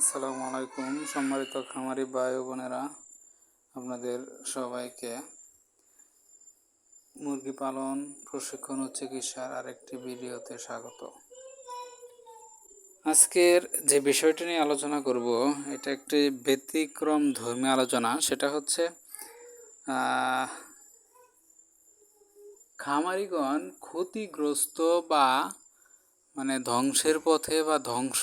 আসসালামু আলাইকুম। সম্মানিত খামারি ভাই বোনেরা, আপনাদের সবাইকে মুরগি পালন, প্রশিক্ষণ ও চিকিৎসার আরেকটি ভিডিওতে স্বাগত। আজকের যে বিষয়টি নিয়ে আলোচনা করব, এটা একটি ব্যতিক্রম ধর্মী আলোচনা। সেটা হচ্ছে খামারিগণ ক্ষতিগ্রস্ত বা মানে ধ্বংসের পথে বা ধ্বংস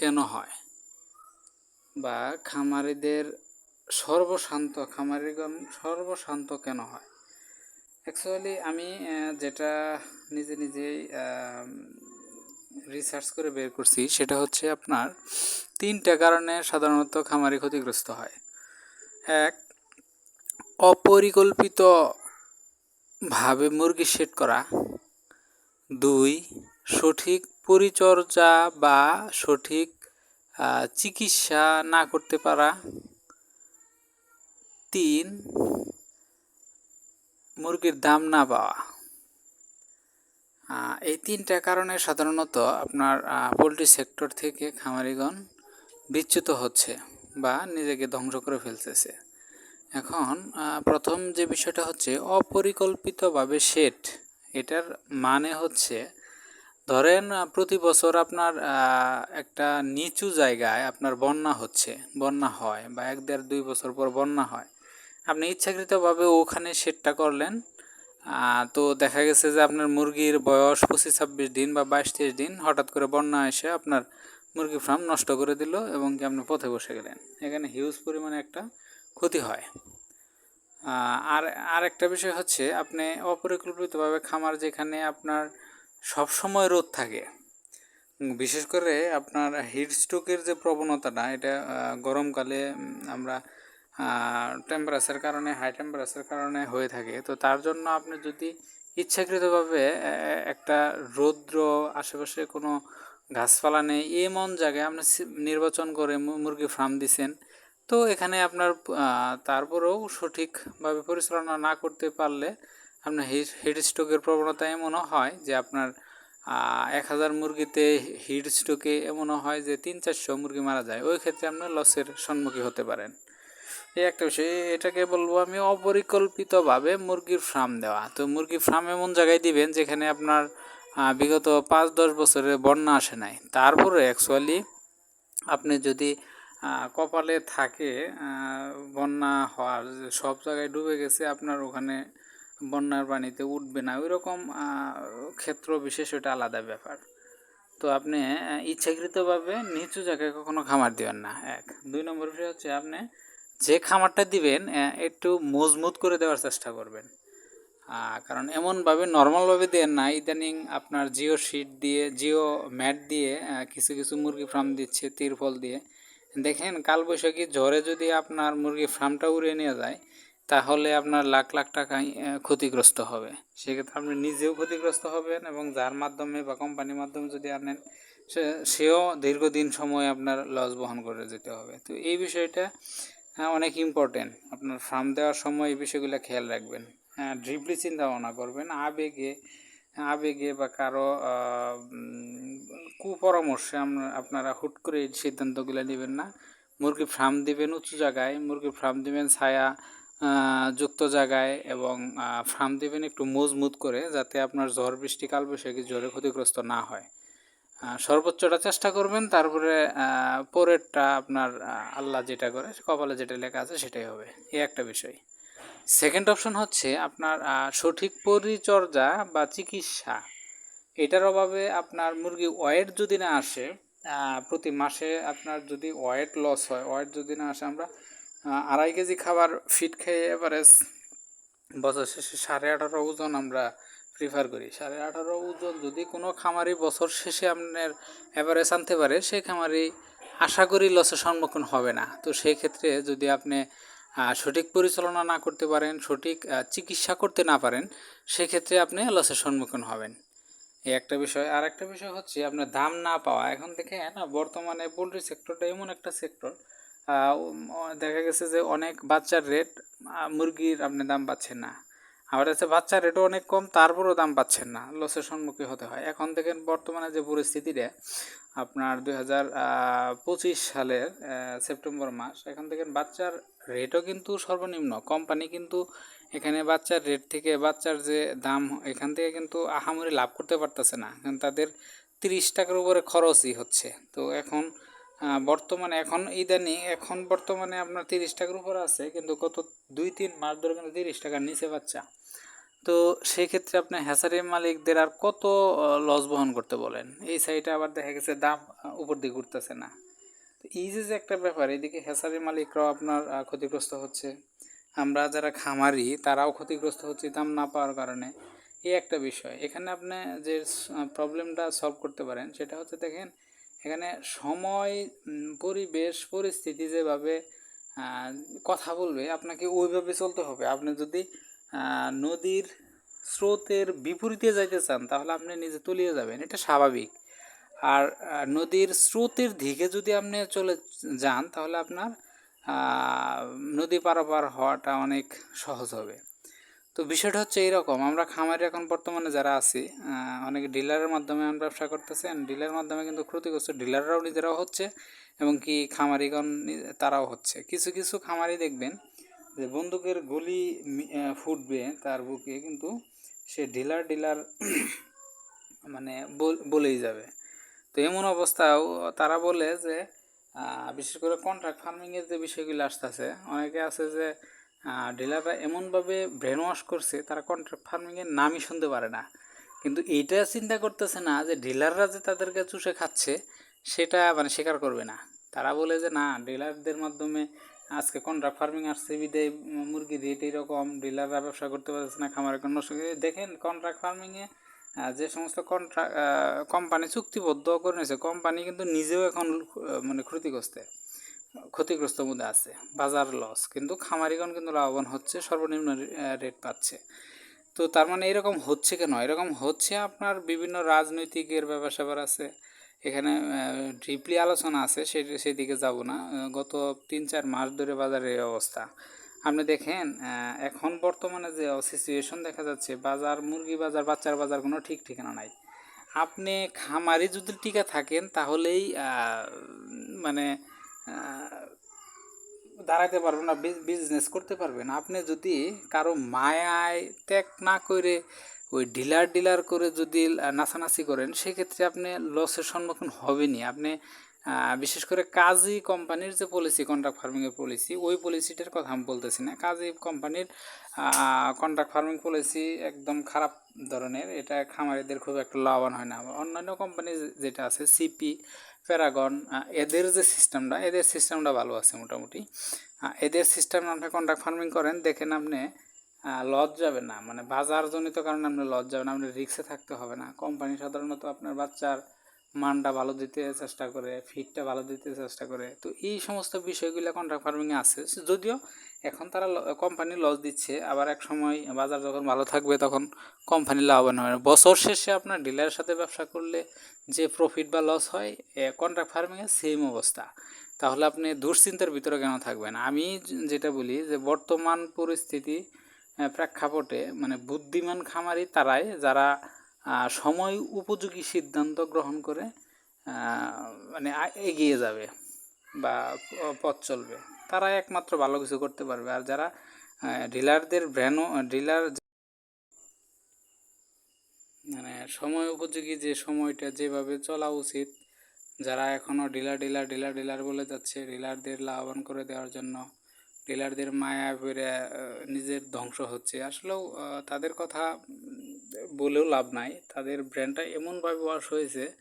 কেন হয়? বা খামারিদের সর্বশান্ত, খামারিগণ সর্বশান্ত কেন হয়? অ্যাকচুয়ালি আমি যেটা নিজে নিজেই রিসার্চ করে বের করছি, সেটা হচ্ছে আপনার তিনটা কারণে সাধারণত খামারি ক্ষতিগ্রস্ত হয়। এক, অপরিকল্পিত ভাবে মুরগি সেট করা। দুই, সঠিক পরিচর্যা বা সঠিক চিকিৎসা না করতে পারা। তিন, মুরগির দাম না পাওয়া। এই তিনটা কারণে সাধারণত আপনার পোলট্রি সেক্টর থেকে খামারিগণ বিচ্যুত হচ্ছে বা নিজেকে ধ্বংস করে ফেলতেছে। এখন প্রথম যে বিষয়টা হচ্ছে, অপরিকল্পিতভাবে সেট, এটার মানে হচ্ছে ধরেন প্রতি বছর আপনার একটা নিচু জায়গায় আপনার বন্যা হচ্ছে, বন্যা হয় বা এক দেড় দুই বছর পর বন্যা হয়। আপনি ইচ্ছাকৃতভাবে ওখানে সেটটা করলেন তো দেখা গেছে যে আপনার মুরগির বয়স পঁচিশ ছাব্বিশ দিন বা বাইশ তেইশ দিন হঠাৎ করে বন্যা এসে আপনার মুরগি ফার্ম নষ্ট করে দিল এবং কি আপনি পথে বসে গেলেন। এখানে হিউজ পরিমাণে একটা ক্ষতি হয়। আর আর একটা বিষয় হচ্ছে, আপনি অপরিকল্পিতভাবে খামার যেখানে আপনার সব সময় রোদ থাকে। বিশেষ করে আপনার হিট স্ট্রোকের যে প্রবণতাটা, এটা গরমকালে আমরা টেম্পারেচার কারণে হাই টেম্পারেচার কারণে হয়ে থাকে। তো তার জন্য আপনি যদি ইচ্ছাকৃতভাবে একটা রৌদ্র আশেপাশে কোনো গাছপালা নেই, এমন জায়গায় আপনি নির্বাচন করে মুরগি ফার্ম দিছেন, তো এখানে আপনার তারপরেও সঠিকভাবে পরিচালনা না করতে পারলে আপনার হিট হিট স্ট্রোকের প্রবণতা এমনও হয় যে আপনার এক হাজার মুরগিতে হিট স্ট্রোকে এমনও হয় যে তিন চারশো মুরগি মারা যায়। ওই ক্ষেত্রে আপনার লসের সম্মুখীন হতে পারেন। এই একটা বিষয়, এটাকে বলব আমি অপরিকল্পিতভাবে মুরগির ফার্ম দেওয়া। তো মুরগির ফার্ম এমন জায়গায় দিবেন যেখানে আপনার বিগত পাঁচ দশ বছরে বন্যা আসে নাই। তারপরে অ্যাকচুয়ালি আপনি যদি কপালে থাকে বন্যা হওয়ার, সব জায়গায় ডুবে গেছে, আপনার ওখানে বন্যার পানিতে উঠবে না ওই রকম ক্ষেত্র বিশেষ ওটা আলাদা ব্যাপার। তো আপনি ইচ্ছাকৃতভাবে নিচু জায়গায় কখনো খামার দিবেন না। এক। দুই নম্বর বিষয় হচ্ছে আপনি যে খামারটা দিবেন একটু মজবুত করে দেওয়ার চেষ্টা করবেন। কারণ এমনভাবে নর্মালভাবে দেন না, ইদানিং আপনার জিও শিট দিয়ে, জিও ম্যাট দিয়ে কিছু কিছু মুরগি ফার্ম দিচ্ছে তিরফল দিয়ে। দেখেন, কালবৈশাখী ঝড়ে যদি আপনার মুরগি ফার্মটা উড়িয়ে নিয়ে যায় তাহলে আপনার লাখ লাখ টাকা ক্ষতিগ্রস্ত হবে। সেক্ষেত্রে আপনি নিজেও ক্ষতিগ্রস্ত হবেন এবং যার মাধ্যমে বা কোম্পানির মাধ্যমে যদি আনেন, সে, সেও দীর্ঘদিন সময় আপনার লস বহন করে যেতে হবে। তো এই বিষয়টা হ্যাঁ অনেক ইম্পর্টেন্ট আপনার ফার্ম দেওয়ার সময় এই বিষয়গুলো খেয়াল রাখবেন। হ্যাঁ ড্রিপলি চিন্তা ভাবনা করবেন। আবেগে আবেগে বা কারও কুপরামর্শে আপনারা হুট করে সিদ্ধান্তগুলো নেবেন না। মুরগি ফার্ম দিবেন উঁচু জায়গায় মুরগি ফার্ম দিবেন ছায়া যুক্ত জায়গায় এবং ফার্ম দিবেন একটু মজবুত করে যাতে আপনার ঝড়, বৃষ্টি, কালবৈশাখী ঝড়ে ক্ষতিগ্রস্ত না হয়। সর্বোচ্চটা চেষ্টা করবেন, তারপরে পরেরটা আপনার আল্লাহ যেটা করে কপালে যেটা লেখা আছে সেটাই হবে, এই একটা বিষয়। সেকেন্ড অপশন হচ্ছে আপনার সঠিক পরিচর্যা বা চিকিৎসা। এটার অভাবে আপনার মুরগি ওয়েট যদি না আসে প্রতি মাসে আপনার যদি ওয়েট লস হয়, ওয়েট যদি না আসে, আমরা আড়াই কেজি খাবার ফিট খেয়ে এভারেজ বছর শেষে সাড়ে আঠারো ওজন আমরা প্রিফার করি। সাড়ে আঠারো ওজন যদি কোনো খামারি বছর শেষে আপনার অ্যাভারেজ আনতে পারে সেই খামারি আশা করি লসের সম্মুখীন হবে না। তো সেই ক্ষেত্রে যদি আপনি সঠিক পরিচালনা না করতে পারেন, সঠিক চিকিৎসা করতে না পারেন, সেক্ষেত্রে আপনি লসের সম্মুখীন হবেন। এই একটা বিষয়। আর একটা বিষয় হচ্ছে আপনার দাম না পাওয়া। এখন দেখেন না বর্তমানে পোলট্রি সেক্টরটা এমন একটা সেক্টর দেখা গেছে যে অনেক বাচ্চার রেট মুরগির আপনি দাম পাচ্ছেন না। আবার হচ্ছে বাচ্চার রেটও অনেক কম, তারপরেও দাম পাচ্ছেন না। লসের সম্মুখীন হতে হয়। এখন দেখেন বর্তমানে যে পরিস্থিতিটা, আপনার দুই হাজার পঁচিশ সালের সেপ্টেম্বর মাস, এখন দেখেন বাচ্চার রেটও কিন্তু সর্বনিম্ন। কোম্পানি কিন্তু এখানে বাচ্চার রেট থেকে বাচ্চার যে দাম, এখান থেকে কিন্তু আহামরি লাভ করতে পারতেছে না। কারণ তাদের তিরিশ টাকার উপরে খরচই হচ্ছে। তো এখন বর্তমানে এখন, ইদানিং, এখন বর্তমানে আপনার তিরিশ টাকার উপর আছে, কিন্তু গত দুই, তিন মাস ধরে কিন্তু তিরিশ টাকার নিচে বাচ্চা তো সেই ক্ষেত্রে আপনি হ্যাসারি মালিকদের আর কত লস বহন করতে বলেন? এই সাইডে আবার দেখা গেছে দাম উপর দিকে ঘুরতেছে না। তো এই যে যে একটা ব্যাপার, এদিকে হ্যাসারি মালিকরাও আপনার ক্ষতিগ্রস্ত হচ্ছে। আমরা যারা খামারি, তারাও ক্ষতিগ্রস্ত হচ্ছে দাম না পাওয়ার কারণে। এই একটা বিষয়। এখানে আপনি যে প্রবলেমটা সলভ করতে পারেন, সেটা হচ্ছে দেখেন এখানে সময় পরিবেশ, পরিস্থিতি যেভাবে কথা বলবে, আপনাকে ওইভাবে চলতে হবে। আপনি যদি নদীর স্রোতের বিপরীতে যাইতে চান, তাহলে আপনি নিজে তলিয়ে যাবেন। এটা স্বাভাবিক। আর নদীর স্রোতের দিকে যদি আপনি চলে যান, তাহলে আপনার নদী পারাপার হওয়াটা অনেক সহজ হবে। তো বিষয়টা হচ্ছে এইরকম আমরা খামারি এখন বর্তমানে যারা আছি অনেক ডিলারের মাধ্যমে ব্যবসা করতেছি ডিলারের মাধ্যমে কিন্তু ক্ষতিগ্রস্ত ডিলাররাও নিজেরাও হচ্ছে, এবং কি খামারিগণ তারাও হচ্ছে। কিছু কিছু খামারি দেখবেন যে বন্দুকের গুলি ফুটবে তার বুকে, কিন্তু সে ডিলার ডিলার মানে বল- বলেই যাবে। তো এমন অবস্থাও তারা বলে যে বিশেষ করে কন্ট্রাক্ট ফার্মিংয়ের যে বিষয়গুলো আসতেছে, অনেকে আছে যে ডিলাররা এমনভাবে ব্রেন ওয়াশ করছে, তারা কন্ট্রাক্ট ফার্মিংয়ের নামই শুনতে পারে না। কিন্তু এইটা চিন্তা করতেছে না যে ডিলাররা যে তাদেরকে চুষে খাচ্ছে, সেটা মানে স্বীকার করবে না। তারা বলে যে, না ডিলারদের মাধ্যমে আজকে কন্ট্রাক্ট ফার্মিং আসছে বিদে মুরগির রেট এরকম ডিলাররা ব্যবসা করতে পারছে না খামারের কোনো দেখেন কন্ট্রাক্ট ফার্মিংয়ে যে সমস্ত কন্ট্রাক্ট কোম্পানি চুক্তিবদ্ধ করে নিয়েছে কোম্পানি কিন্তু নিজেও এখন মানে ক্ষতিগ্রস্ত। ক্ষতিগ্রস্ত মধ্যে আছে, বাজার লস কিন্তু খামারিগণ কিন্তু লাভবান হচ্ছে, সর্বনিম্ন রেট পাচ্ছে। তো তার মানে এরকম হচ্ছে কেন? এরকম হচ্ছে আপনার বিভিন্ন রাজনৈতিকের ব্যাপার স্যাপার আছে। এখানে ডিপলি আলোচনা আছে সেই সেদিকে যাব না। গত তিন চার মাস ধরে বাজারের অবস্থা। আপনি দেখেন এখন বর্তমানে যে সিচুয়েশন দেখা যাচ্ছে, বাজার, মুরগি বাজার, বাচ্চার বাজার কোনো ঠিক ঠিকানা নাই। আপনি খামারি যদি টিকা থাকেন, তাহলেই মানে দাঁড়াতে পারবেন না বিজনেস করতে পারবেন আপনি যদি কারও মায়ায় ত্যাগ না করে ওই ডিলার ডিলার করে যদি নাচানাচি করেন, সেক্ষেত্রে আপনি লসের সম্মুখীন হবেনই। আপনি বিশেষ করে কাজী কোম্পানির যে পলিসি কন্ট্রাক্ট ফার্মিংয়ের পলিসি ওই পলিসিটার কথা আমি বলতেছি না। কাজী কোম্পানির কন্ট্রাক্ট ফার্মিং পলিসি একদম খারাপ ধরনের। এটা খামারিদের খুব একটা লাভবান হয় না। অন্যান্য কোম্পানি যেটা আছে সিপি প্যারাগন এদের যে সিস্টেমটা, এদের সিস্টেমটা ভালো আছে মোটামুটি। এদের সিস্টেম আপনি কন্ট্রাক্ট ফার্মিং করেন, দেখেন আপনি লজ যাবে না। মানে বাজারজনিত কারণে আপনি লজ যাবে না আপনি রিক্সে থাকতে হবে না। কোম্পানি সাধারণত আপনার বাচ্চার মানটা ভালো দিতে চেষ্টা করে ফিটটা ভালো দিতে চেষ্টা করে। তো এই সমস্ত বিষয়গুলো কন্ট্রাক্ট ফার্মিংয়ে আছে। যদিও এখন তারা কোম্পানি লস দিচ্ছে, আবার এক সময় বাজার যখন ভালো থাকবে তখন কোম্পানি লাভবান হবে। বছর শেষে আপনার ডিলারের সাথে ব্যবসা করলে যে প্রফিট বা লস হয় কন্ট্রাক্ট ফার্মিংয়ে সেম অবস্থা। তাহলে আপনি দুশ্চিন্তার ভিতরে কেন থাকবেন? আমি যেটা বলি যে বর্তমান পরিস্থিতি প্রেক্ষাপটে মানে বুদ্ধিমান খামারি তারাই যারা সময় উপযোগী সিদ্ধান্ত গ্রহণ করে মানে এগিয়ে যাবে বা পথ চলবে। তারা একমাত্র ভালো কিছু করতে পারবে। আর যারা ডিলারদের ব্র্যান্ড ডিলার মানে সময় উপযোগী যে সময়টা যেভাবে চলা উচিত যারা এখনও ডিলার ডিলার ডিলার ডিলার বলে যাচ্ছে ডিলারদের লাভবান করে দেওয়ার জন্য ডিলারদের মায়া আহ, নিজের ধ্বংস হচ্ছে আসলেও তাদের কথা বলেও লাভ নাই। তাদের ব্র্যান্ডটা এমনভাবে ওয়াশ হয়েছে,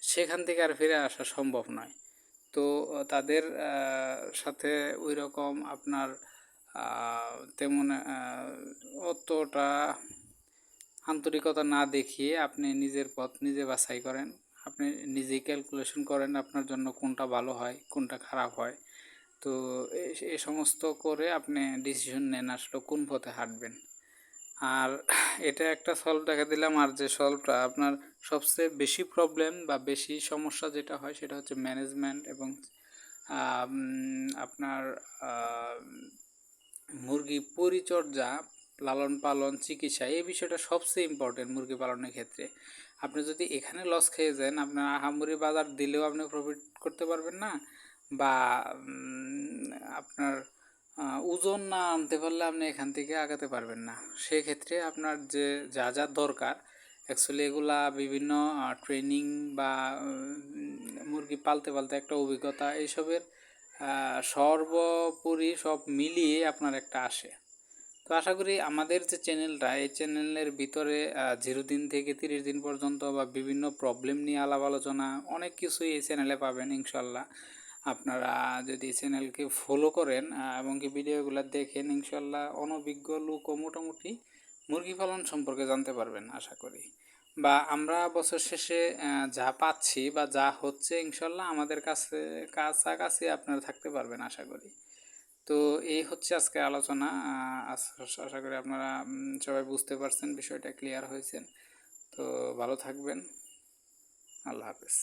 সেখান থেকে আর ফিরে আসা সম্ভব নয়। তো, তাদের সাথে ওই রকম আপনার তেমন অতটা আন্তরিকতা না দেখিয়ে আপনি নিজের পথ নিজে বাছাই করেন। আপনি নিজেই ক্যালকুলেশন করেন আপনার জন্য কোনটা ভালো হয়, কোনটা খারাপ হয়। তো, এ- সমস্ত করে আপনি ডিসিশন নেন আসলে কোন পথে হাঁটবেন। আর এটা একটা সলভ দেখা দিলাম, আর যে সলভটা আপনার সবচেয়ে বেশি প্রবলেম বা বেশি সমস্যা যেটা হয় সেটা হচ্ছে ম্যানেজমেন্ট এবং আপনার মুরগি পরিচর্যা, লালন পালন, চিকিৎসা এই বিষয়টা সবচেয়ে ইম্পর্টেন্ট মুরগি পালনের ক্ষেত্রে। আপনি যদি এখানে লস খেয়ে যান, আপনার আহামুরি বাজার দিলেও আপনি প্রফিট করতে পারবেন না বা আপনার ওজন না আনতে পারলে আপনি এখান থেকে আগাতে পারবেন না। সেক্ষেত্রে আপনার যে, যা যা দরকার অ্যাকচুয়ালি এগুলা বিভিন্ন ট্রেনিং বা মুরগি পালতে পালতে একটা অভিজ্ঞতা এইসবের সর্বোপরি সব মিলিয়ে আপনার একটা আসে। তো আশা করি আমাদের যে চ্যানেলটা এই চ্যানেলের ভিতরে জিরো দিন থেকে তিরিশ দিন পর্যন্ত বা বিভিন্ন প্রবলেম নিয়ে আলাপ আলোচনা অনেক কিছুই এই চ্যানেলে পাবেন, ইনশাল্লাহ। আপনারা যদি চ্যানেলকে ফলো করেন এবং কি ভিডিওগুলো দেখেন ইনশাল্লাহ অনভিজ্ঞ লোকও মোটামুটি মুরগি পালন সম্পর্কে জানতে পারবেন, আশা করি। বা আমরা বছর শেষে যা পাচ্ছি বা যা হচ্ছে ইনশাল্লাহ আমাদের কাছে, কাছাকাছি আপনারা থাকতে পারবেন, আশা করি। তো এই হচ্ছে আজকে আলোচনা আশা করি আপনারা সবাই বুঝতে পারছেন, বিষয়টা ক্লিয়ার হয়েছেন তো ভালো থাকবেন। আল্লাহ হাফেজ।